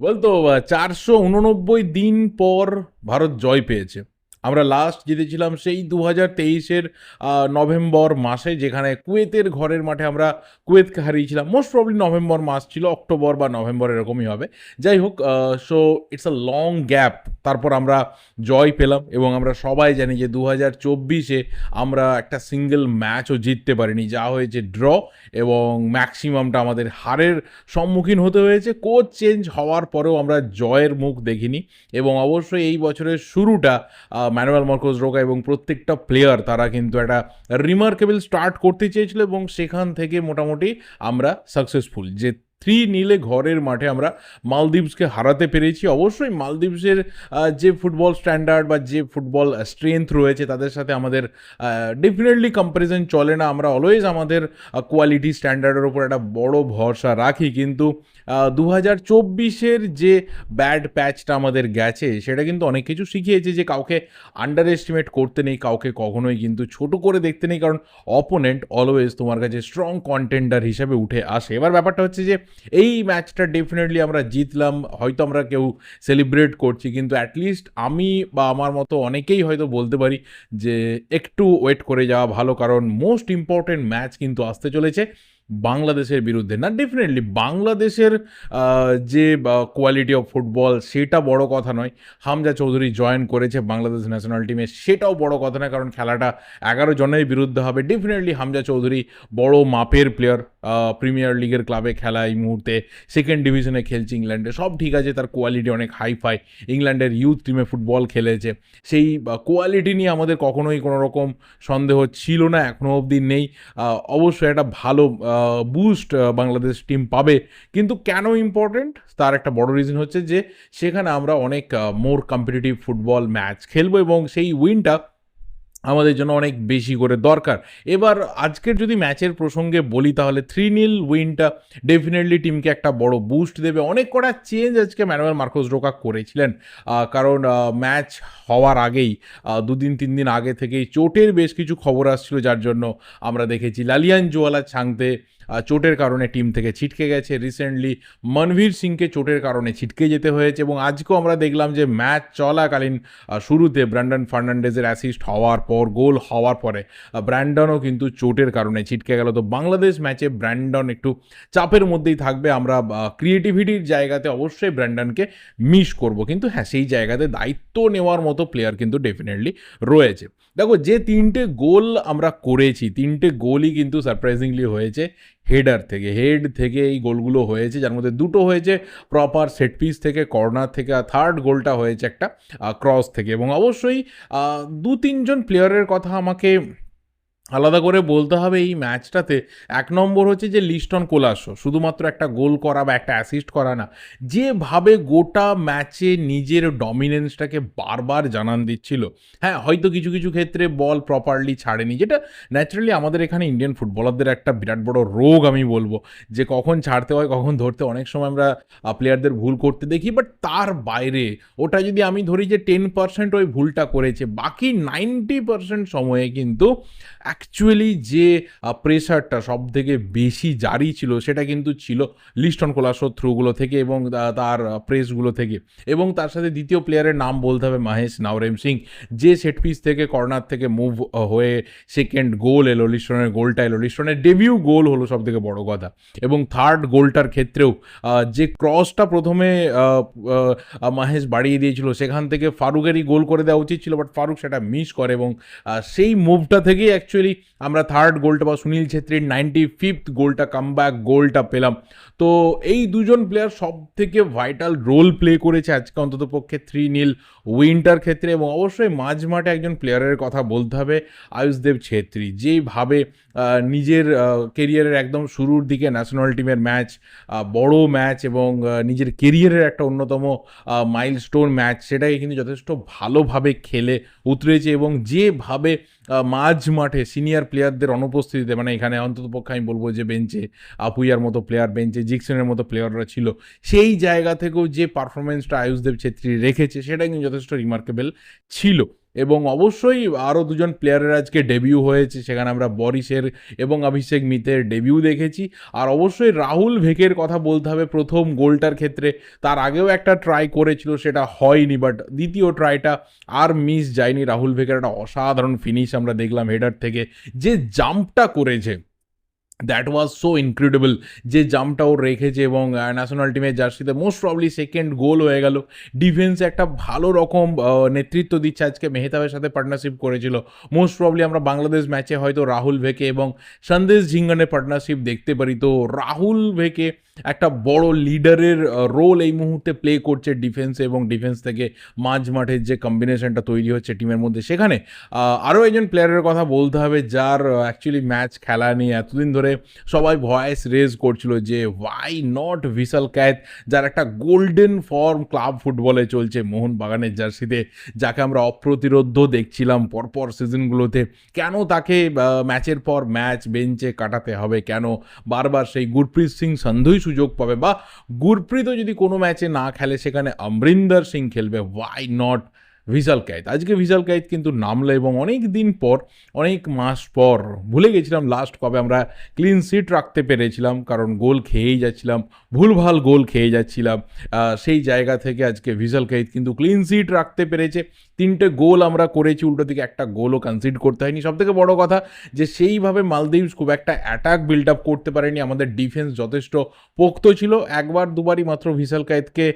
বলতো চারশো উননব্বই দিন পর ভারত জয় পেয়েছে। আমরা লাস্ট জিতেছিলাম সেই দু হাজার তেইশের নভেম্বর মাসে, যেখানে কুয়েতের ঘরের মাঠে আমরা কুয়েতকে হারিয়েছিলাম। মোস্ট প্রবলি নভেম্বর মাস ছিল, অক্টোবর বা নভেম্বর এরকমই হবে। যাই হোক so it's a long gap তারপর আমরা জয় পেলাম এবং আমরা সবাই জানি যে দু হাজার চব্বিশে আমরা একটা সিঙ্গেল ম্যাচও জিততে পারিনি। যা হয়েছে ড্র এবং ম্যাক্সিমামটা আমাদের হারের সম্মুখীন হতে হয়েছে। কোচ চেঞ্জ হওয়ার পরেও আমরা জয়ের মুখ দেখিনি এবং অবশ্যই এই বছরের শুরুটা ম্যানুয়াল মার্কোস রোগা এবং প্রত্যেকটা প্লেয়ার তারা কিন্তু একটা রিমার্কেবল স্টার্ট করতে চেয়েছিল এবং সেখান থেকে মোটামুটি আমরা সাকসেসফুল যে থ্রি নীলে ঘরের মাঠে আমরা মালদ্বীপসকে হারাতে পেরেছি। অবশ্যই মালদ্বীপসের যে ফুটবল স্ট্যান্ডার্ড বা যে ফুটবল স্ট্রেংথ রয়েছে তাদের সাথে আমাদের ডেফিনেটলি কম্পারিজন চলে না। আমরা অলওয়েজ আমাদের কোয়ালিটি স্ট্যান্ডার্ডের ওপর একটা বড় ভরসা রাখি। কিন্তু দু হাজার চব্বিশের যে ব্যাড প্যাচটা আমাদের গেছে, সেটা কিন্তু অনেক কিছু শিখিয়েছে যে কাউকে আন্ডার এস্টিমেট করতে নেই, কাউকে কখনোই কিন্তু ছোট করে দেখতে নেই, কারণ অপোনেন্ট অলওয়েজ তোমার কাছে স্ট্রং কন্টেন্ডার হিসেবে উঠে আসে। এবার ব্যাপারটা হচ্ছে যে, এই ম্যাচটা ডেফিনেটলি আমরা জিতলাম, হয়তো আমরা কেউ সেলিব্রেট করছি, কিন্তু অ্যাটলিস্ট আমি বা আমার মতো অনেকেই হয়তো বলতে পারি যে, একটু ওয়েট করে যাওয়া ভালো, কারণ মোস্ট ইম্পর্টেন্ট ম্যাচ কিন্তু আসতে চলেছে। বাংলাদেশের বিরুদ্ধে। না ডেফিনেটলি বাংলাদেশের যে কোয়ালিটি অফ ফুটবল সেটা বড় কথা নয়। হামজা চৌধুরী জয়েন করেছে বাংলাদেশ ন্যাশনাল টিমে সেটাও বড় কথা নয় কারণ খেলাটা এগারো জনের বিরুদ্ধে হবে। ডেফিনেটলি হামজা চৌধুরী বড় মাপের প্লেয়ার প্রিমিয়ার লিগের ক্লাবে খেলা এই মুহূর্তে সেকেন্ড ডিভিশনে খেলছে ইংল্যান্ডে সব ঠিক আছে, তার কোয়ালিটি অনেক হাই ফাই ইংল্যান্ডের ইউথ টিমে ফুটবল খেলেছে। সেই কোয়ালিটি নিয়ে আমাদের কখনোই কোনো রকম সন্দেহ ছিল না এখনও অবধি নেই। অবশ্যই একটা ভালো বুস্ট বাংলাদেশ টিম পাবে। কিন্তু কেন ইম্পর্টেন্ট তার একটা বড় রিজন হচ্ছে যে, সেখানে আমরা অনেক মোর কম্পিটিটিভ ফুটবল ম্যাচ খেলব এবং সেই উইনটা আমাদের জন্য অনেক বেশি করে দরকার। এবার আজকের যদি ম্যাচের প্রসঙ্গে বলি তাহলে থ্রি নীল উইনটা ডেফিনেটলি টিমকে একটা বড় বুস্ট দেবে। অনেক কটা চেঞ্জ আজকে ম্যানুয়াল মার্কোস রোকা করেছিলেন। কারণ ম্যাচ হওয়ার আগেই দুদিন, তিন দিন আগে থেকেই চোটের বেশ কিছু খবর আসছিল, যার জন্য আমরা দেখেছি। লালিয়ান জোয়ালা ছাংতে চোটের কারণে টিম থেকে ছিটকে গেছে। রিসেন্টলি মনভীর সিংকে চোটের কারণে ছিটকে যেতে হয়েছে এবং আজকেও আমরা দেখলাম যে ম্যাচ চলাকালীন শুরুতে ব্র্যান্ডন ফার্নান্ডেজের অ্যাসিস্ট হওয়ার পর, গোল হওয়ার পরে ব্র্যান্ডনও কিন্তু চোটের কারণে ছিটকে গেল। তো বাংলাদেশ ম্যাচে ব্র্যান্ডন একটু চাপের মধ্যেই থাকবে। আমরা ক্রিয়েটিভিটির জায়গাতে অবশ্যই ব্র্যান্ডনকে মিস করব। কিন্তু হ্যাঁ সেই জায়গাতে দায়িত্ব নেওয়ার মতো প্লেয়ার কিন্তু ডেফিনেটলি রয়েছে। দেখো, যে তিনটে গোল আমরা করেছি, তিনটে গোলই কিন্তু সারপ্রাইজিংলি হয়েছে। হেডার থেকে হেড থেকে এই গোলগুলো হয়েছে, যার মধ্যে দুটো হয়েছে প্রপার সেট পিস থেকে কর্নার থেকে, আর থার্ড গোলটা হয়েছে একটা ক্রস থেকে। এবং অবশ্যই দু তিনজন প্লেয়ারের কথা আমাকে আলাদা করে বলতে হবে এই ম্যাচটাতে এক নম্বর হচ্ছে যে লিস্টন কোলাসো, শুধুমাত্র একটা গোল করা বা একটা অ্যাসিস্ট করা না, যেভাবে গোটা ম্যাচে নিজের ডমিনেন্সটাকে বারবার জানান দিচ্ছিল। হ্যাঁ হয়তো কিছু কিছু ক্ষেত্রে বল প্রপারলি ছাড়েনি, যেটা ন্যাচারালি আমাদের এখানে ইন্ডিয়ান ফুটবলারদের একটা বিরাট বড় রোগ আমি বলব, যে কখন ছাড়তে হয়, কখন ধরতে, অনেক সময় আমরা প্লেয়ারদের ভুল করতে দেখি বাট তার বাইরে ওটা যদি আমি ধরি যে টেন পার্সেন্ট ওই ভুলটা করেছে, বাকি নাইনটি পার্সেন্ট সময়ে কিন্তু অ্যাকচুয়ালি যে প্রেশারটা সব থেকে বেশি জারি ছিল সেটা কিন্তু ছিল লিস্টন কোলাসোর থ্রুগুলো থেকে এবং তার প্রেসগুলো থেকে। এবং তার সাথে দ্বিতীয় প্লেয়ারের নাম বলতে হবে মহেশ নাওরেম সিং, যে সেট পিস থেকে কর্নার থেকে মুভ হয়ে সেকেন্ড গোল এলো, লিস্টনের গোলটা এলো। লিস্টনের ডেবিউ গোল হলো সব থেকে বড় কথা। এবং থার্ড গোলটার ক্ষেত্রেও যে ক্রসটা প্রথমে মহেশ বাড়িয়ে দিয়েছিল, সেখান থেকে ফারুকেরই গোল করে দেওয়া উচিত ছিল বাট ফারুক সেটা মিস করে এবং সেই মুভটা থেকেই অ্যাকচুয়ালি security আমরা থার্ড গোলটা বা সুনীল ছেত্রীর নাইনটি ফিফথ গোলটা কামব্যাক গোলটা পেলাম। তো এই দুজন প্লেয়ার সব থেকে ভাইটাল রোল প্লে করেছে আজকে অন্তত পক্ষে থ্রি নীল উইন্টার ক্ষেত্রে এবং অবশ্যই মাঝ মাঠে একজন প্লেয়ারের কথা বলতে হবে আয়ুষদেব ছেত্রী। যেভাবে নিজের কেরিয়ারের একদম শুরুর দিকে ন্যাশনাল টিমের ম্যাচ বড় ম্যাচ এবং নিজের কেরিয়ারের একটা অন্যতম মাইলস্টোন ম্যাচ সেটাকে কিন্তু যথেষ্ট ভালোভাবে খেলে উতরেছে এবং যেভাবে মাঝ মাঠে সিনিয়র প্লেয়ারদের অনুপস্থিতিতে মানে এখানে অন্তত পক্ষে আমি বলব যে বেঞ্চে আপুইয়ার মতো প্লেয়ার বেঞ্চে জিকসনের মতো প্লেয়াররা ছিল। সেই জায়গা থেকেও যে পারফরমেন্সটা আয়ুষদেব ছেত্রী রেখেছে, সেটা কিন্তু যথেষ্ট রিমার্কেবল ছিল। এবং অবশ্যই আরও দুজন প্লেয়ারের আজকে ডেবিউ হয়েছে, সেখানে আমরা বরিসের এবং অভিষেক মিতের ডেবিউ দেখেছি। আর অবশ্যই রাহুল ভেকের কথা বলতে হবে, প্রথম গোলটার ক্ষেত্রে। তার আগেও একটা ট্রাই করেছিল, সেটা হয়নি বাট দ্বিতীয় ট্রাইটা আর মিস যায়নি রাহুল ভেকের। একটা অসাধারণ ফিনিশ আমরা দেখলাম হেডার থেকে, যে জাম্পটা করেছে। দ্যাট ওয়াজ সো ইনক্রেডিবল যে জাম্পটা ও রেখেছে এবং ন্যাশনাল টিমের জার্সিতে মোস্ট প্রবলি সেকেন্ড গোল হয়ে গেল। ডিফেন্সে একটা ভালো রকম নেতৃত্ব দিচ্ছে আজকে। মেহতাবের সাথে পার্টনারশিপ করেছিল। মোস্ট প্রবলি আমরা বাংলাদেশ ম্যাচে হয়তো রাহুল ভেকে এবং সন্দেশ ঝিঙ্গনের পার্টনারশিপ দেখতে পারি। তো রাহুল ভেকে একটা বড় লিডারের রোল এই মুহূর্তে প্লে করছে ডিফেন্সে এবং ডিফেন্স থেকে মাঝ মাঠের যে কম্বিনেশনটা তৈরি হচ্ছে টিমের মধ্যে। সেখানে আরও একজন প্লেয়ারের কথা বলতে হবে যার অ্যাকচুয়ালি ম্যাচ খেলা নিয়ে এতদিন ধরে সবাই ভয়েস রেজ করছিল যে ওয়াই নট ভিসাল ক্যাথ যার একটা গোল্ডেন ফর্ম ক্লাব ফুটবলে চলছে মোহন বাগানের জার্সিতে, যাকে আমরা অপ্রতিরোধ দেখছিলাম পরপর সিজনগুলোতে কেন তাকে ম্যাচের পর ম্যাচ বেঞ্চে কাটাতে হবে? কেন বারবার সেই গুরপ্রীত সিং সন্ধুই সুযোগ পাবে বা গুরপ্রীতও যদি কোনো ম্যাচে না খেলে, সেখানে অমরিন্দর সিং খেলবে। ওয়াই নট ভিসাল কাইত আজকে ভিসাল কাইত কিন্তু নামলো এবং অনেক দিন পর, অনেক মাস পর, ভুলে গেছিলাম লাস্ট কবে আমরা ক্লিন সিট রাখতে পেরেছিলাম, কারণ গোল খেয়েই যাচ্ছিলাম, ভুলভাল গোল খেয়ে যাচ্ছিলাম। সেই জায়গা থেকে আজকে ভিসাল কাইত কিন্তু ক্লিন সিট রাখতে পেরেছে। তিনটে গোল আমরা করেছি, উল্টো দিকে একটা গোলও কনসিড করতে হয়নি। সব থেকে বড় কথা যে সেইভাবে মালদ্বীপস খুব একটা অ্যাটাক বিল্ড আপ করতে পারেনি, আমাদের ডিফেন্স যথেষ্ট পোক্ত ছিল। একবার দুবারই মাত্র ভিসাল কায়েতকে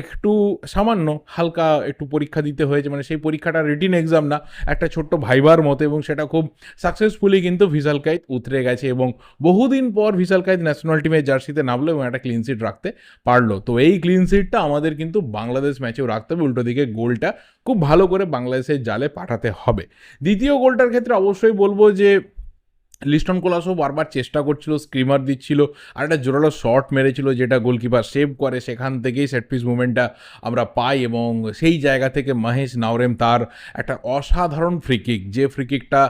একটু সামান্য হালকা একটু পরীক্ষা দিতে হয়েছে মানে সেই পরীক্ষাটা রিটিন এক্সাম না, একটা ছোট্ট ভাইবার মতো এবং সেটা খুব সাকসেসফুলি কিন্তু ভিসাল কায়েত উতরে গেছে এবং বহুদিন পর ভিসাল কায়েত ন্যাশনাল টিমের জার্সিতে নামলো এবং একটা ক্লিন সিট রাখতে পারল। তো এই ক্লিন সিটটা আমাদের কিন্তু বাংলাদেশ ম্যাচেও রাখতে হবে, উল্টো দিকে গোলটা খুব ভালো করে বাংলাদেশের জালে পাঠাতে হবে। দ্বিতীয় গোলটার ক্ষেত্রে অবশ্যই বলব যে লিস্টন কোলাসও বারবার চেষ্টা করছিল, স্ক্রিমার দিচ্ছিল, আর একটা জোরালো শট মেরেছিল যেটা গোলকিপার সেভ করে, সেখান থেকেই সেট পিস মুভমেন্টটা আমরা পাই এবং সেই জায়গা থেকে মহেশ নাওরেম তার একটা অসাধারণ ফ্রিকিক যে ফ্রিকিকটা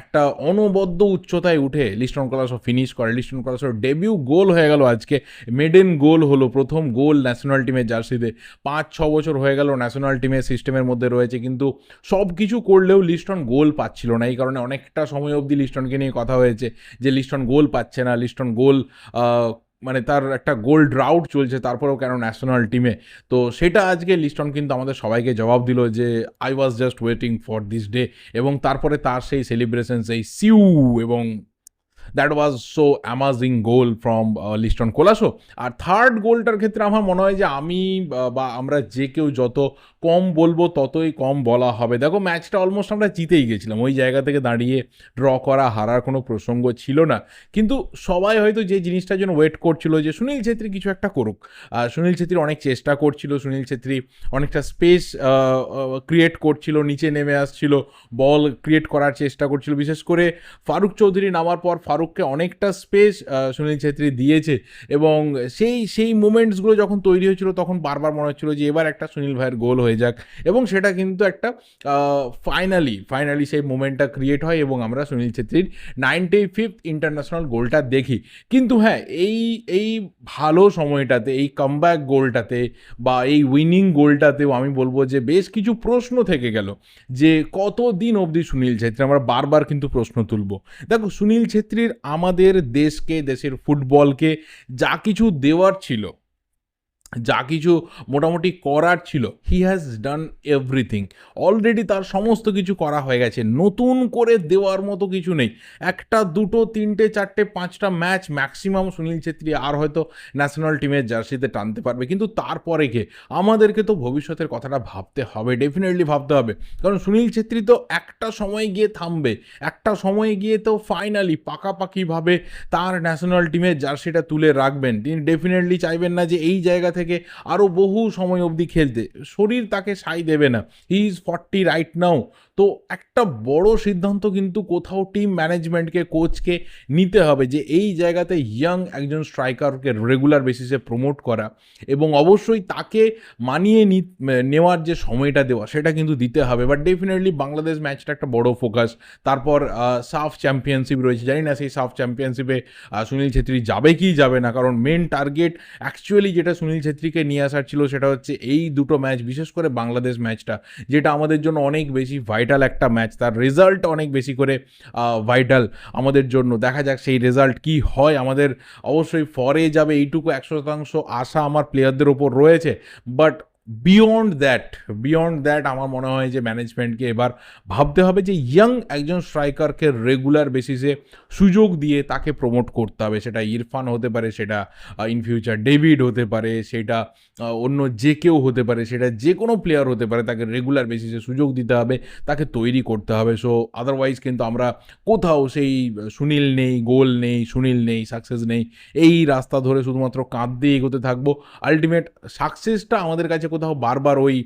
একটা অনবদ্য উচ্চতায় উঠে লিস্টন কোলাসও ফিনিশ করে। লিস্টন কোলাসোর ডেবিউ গোল হয়ে গেল আজকে মেডেন গোল হলো প্রথম গোল ন্যাশনাল টিমের জার্সিতে পাঁচ, ছ বছর হয়ে গেল ন্যাশনাল টিমের সিস্টেমের মধ্যে রয়েছে, কিন্তু সব কিছু করলেও লিস্টন গোল পাচ্ছিল না, এই কারণে অনেকটা সময় অবধি লিস্টনকে নিয়ে কথা হয়েছে যে লিস্টন গোল পাচ্ছে না, লিস্টন গোল মানে তার একটা গোল ড্রাউট চলছে, তারপরেও কেন ন্যাশনাল টিমে তো সেটা আজকে লিস্টন কিন্তু আমাদের সবাইকে জবাব দিল যে I was just waiting for this day এবং তারপরে তার সেই সেলিব্রেশন সেই সিউ এবং that was so amazing goal from Liston Colaso. R third গোলটার ক্ষেত্রে আমার মনে হয় যে আমি বা আমরা যে কেউ যত কম বলব ততই কম বলা হবে। দেখো ম্যাচটা অলমোস্ট আমরা জিতেই গেছিলাম। ওই জায়গা থেকে দাঁড়িয়ে ড্র করা, হারার কোনো প্রসঙ্গ ছিল না। কিন্তু সবাই হয়তো যে জিনিসটার জন্য ওয়েট করছিল যে সুনীল ছেত্রী কিছু একটা করুক। সুনীল ছেত্রী অনেক চেষ্টা করছিল, সুনীল ছেত্রী অনেকটা স্পেস ক্রিয়েট করছিল, নিচে নেমে আসছিল বল ক্রিয়েট করার চেষ্টা করছিল। বিশেষ করে ফারুক চৌধুরী নামার পর ফারুককে অনেকটা স্পেস সুনীল ছেত্রী দিয়েছে। এবং সেই সেই মুমেন্টসগুলো যখন তৈরি হয়েছিল, তখন বারবার মনে হচ্ছিল যে এবার একটা সুনীল ভাইয়ের গোল হয়ে যাক। এবং সেটা কিন্তু একটা ফাইনালি ফাইনালি সেই মোমেন্টটা ক্রিয়েট হয় এবং আমরা সুনীল ছেত্রীর নাইনটি ফিফথ ইন্টারন্যাশনাল গোলটা দেখি। কিন্তু হ্যাঁ এই এই ভালো সময়টাতে, এই কামব্যাক গোলটাতে বা এই উইনিং গোলটাতেও আমি বলব যে বেশ কিছু প্রশ্ন থেকে গেল যে কতদিন অবধি সুনীল ছেত্রী, আমরা বারবার কিন্তু প্রশ্ন তুলব। দেখো, সুনীল ছেত্রীর আমাদের দেশকে, দেশের ফুটবলকে যা কিছু দেওয়ার ছিল যা কিছু মোটামুটি করার ছিল he has done everything already তার সমস্ত কিছু করা হয়ে গেছে। নতুন করে দেওয়ার মতো কিছু নেই। একটা, দুটো, তিনটে, চারটে, পাঁচটা ম্যাচ ম্যাক্সিমাম সুনীল ছেত্রী আর হয়তো ন্যাশনাল টিমের জার্সিতে টানতে পারবে। কিন্তু তারপরে কে আমাদেরকে তো ভবিষ্যতের কথাটা ভাবতে হবে ডেফিনেটলি ভাবতে হবে। কারণ সুনীল ছেত্রী তো একটা সময় গিয়ে থামবে, একটা সময় গিয়ে তো ফাইনালি পাকাপাকিভাবে তার ন্যাশনাল টিমের জার্সিটা তুলে রাখবেন। তিনি ডেফিনেটলি চাইবেন না যে এই জায়গা থেকে আরও বহু সময় অবধি খেলতে। শরীর তাকে সাই দেবে না। He is forty right now তো একটা বড় সিদ্ধান্ত কিন্তু কোথাও টিম ম্যানেজমেন্টকে কোচকে নিতে হবে যে এই জায়গাতে ইয়াং একজন স্ট্রাইকারকে রেগুলার বেসিসে প্রমোট করা এবং অবশ্যই তাকে মানিয়ে নেওয়ার যে সময়টা দেওয়া সেটা কিন্তু দিতে হবে। বাট ডেফিনেটলি বাংলাদেশ ম্যাচটা একটা বড় ফোকাস তারপর সাফ চ্যাম্পিয়নশিপ রয়েছে। জানি না সেই সাফ চ্যাম্পিয়নশিপে সুনীল ছেত্রী যাবে কি যাবে না। কারণ মেন টার্গেট অ্যাকচুয়ালি যেটা সুনীল ছেত্রীকে নিয়ে আসার ছিল সেটা হচ্ছে এই দুটো ম্যাচ বিশেষ করে বাংলাদেশ ম্যাচটা যেটা আমাদের জন্য অনেক বেশি ভাইটাল একটা ম্যাচ তার রেজাল্ট অনেক বেশি করে ভাইটাল আমাদের জন্য। দেখা যাক সেই রেজাল্ট কি হয়। আমাদের অবশ্যই ফরে যাবে, এইটুকু একশো শতাংশ আশা আমার প্লেয়ারদের ওপর রয়েছে। But beyond that beyond that আমার মনে হয় যে ম্যানেজমেন্টকে এবার ভাবতে হবে যে ইয়াং একজন স্ট্রাইকারকে রেগুলার বেসিসে সুযোগ দিয়ে তাকে প্রমোট করতে হবে। সেটা ইরফান হতে পারে, সেটা ইন ফিউচার ডেভিড হতে পারে, সেটা অন্য যে কেউ হতে পারে, সেটা যে কোনো প্লেয়ার হতে পারে, তাকে রেগুলার বেসিসে সুযোগ দিতে হবে, তাকে তৈরি করতে হবে। সো আদারওয়াইজ কিন্তু আমরা কোথাও সেই সুনীল নেই, গোল নেই, সুনীল নেই সাকসেস নেই, এই রাস্তা ধরে শুধুমাত্র কাঁদতে এগোতে থাকব। আলটিমেট সাকসেসটা আমাদের কাছে কোথাও বারবার ওই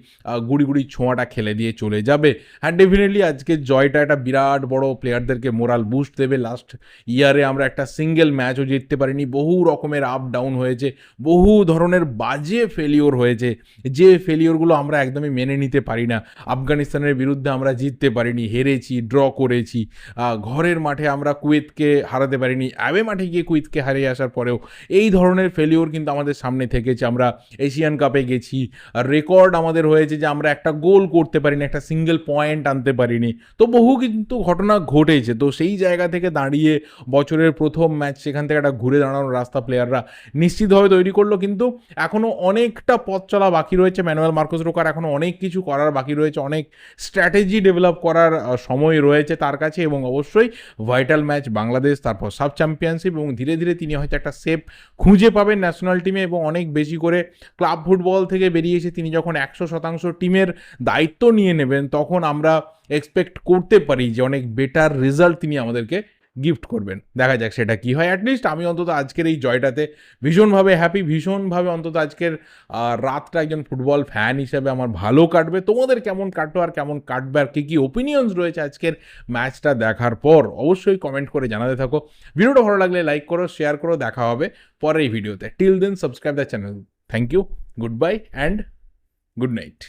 গুড়ি গুড়ি ছোঁয়াটা খেলে দিয়ে চলে যাবে। হ্যাঁ ডেফিনেটলি আজকে জয়টা একটা বিরাট বড় প্লেয়ারদেরকে মোরাল বুস্ট দেবে। লাস্ট ইয়ারে আমরা একটা সিঙ্গেল ম্যাচও জিততে পারিনি। বহু রকমের আপ ডাউন হয়েছে। বহু ধরনের বাজে ফেলিওর হয়েছে। যে ফেলিওরগুলো আমরা একদমই মেনে নিতে পারি না। আফগানিস্তানের বিরুদ্ধে আমরা জিততে পারিনি। হেরেছি ড্র করেছি। ঘরের মাঠে আমরা কুয়েতকে হারাতে পারিনি। অ্যাবে মাঠে গিয়ে কুয়েতকে হারিয়ে আসার পরেও এই ধরনের ফেলিওর কিন্তু আমাদের সামনে থেকেছে। আমরা এশিয়ান কাপে গেছি। রেকর্ড আমাদের হয়েছে যে আমরা একটা গোল করতে পারিনি, একটা সিঙ্গেল পয়েন্ট আনতে পারিনি। তো বহু কিন্তু ঘটনা ঘটেছে। তো সেই জায়গা থেকে দাঁড়িয়ে বছরের প্রথম ম্যাচ সেখান থেকে একটা ঘুরে দাঁড়ানোর রাস্তা প্লেয়াররা নিশ্চিতভাবে তৈরি করল। কিন্তু এখনও অনেকটা পথ চলা বাকি রয়েছে। ম্যানুয়াল মার্কোস রোকার এখনও অনেক কিছু করার বাকি রয়েছে। অনেক স্ট্র্যাটেজি ডেভেলপ করার সময় রয়েছে তার কাছে এবং অবশ্যই ভাইটাল ম্যাচ বাংলাদেশ, তারপর সাব চ্যাম্পিয়নশিপ এবং ধীরে ধীরে তিনি হয়তো একটা সেপ খুঁজে পাবেন ন্যাশনাল টিমে এবং অনেক বেশি করে ক্লাব ফুটবল থেকে বেরিয়ে এসে তিনি যখন একশো শতাংশ টিমের দায়িত্ব নিয়ে নেবেন, তখন আমরা এক্সপেক্ট করতে পারি যে অনেক বেটার রেজাল্ট তিনি আমাদেরকে গিফট করবেন। দেখা যাক সেটা কি হয়। অ্যাটলিস্ট আমি অন্তত আজকের এই জয়টাতে ভীষণভাবে হ্যাপি ভীষণভাবে অন্তত আজকের রাতটা একজন ফুটবল ফ্যান হিসেবে আমার ভালো কাটবে। তোমাদের কেমন কাটবে আর কেমন কাটবে আর কী কী ওপিনিয়ন্স রয়েছে আজকের ম্যাচটা দেখার পর অবশ্যই কমেন্ট করে জানাতে থাকো। ভিডিওটা ভালো লাগলে লাইক করো শেয়ার করো, দেখা হবে পরের এই ভিডিওতে। Till then subscribe the channel thank you goodbye and good night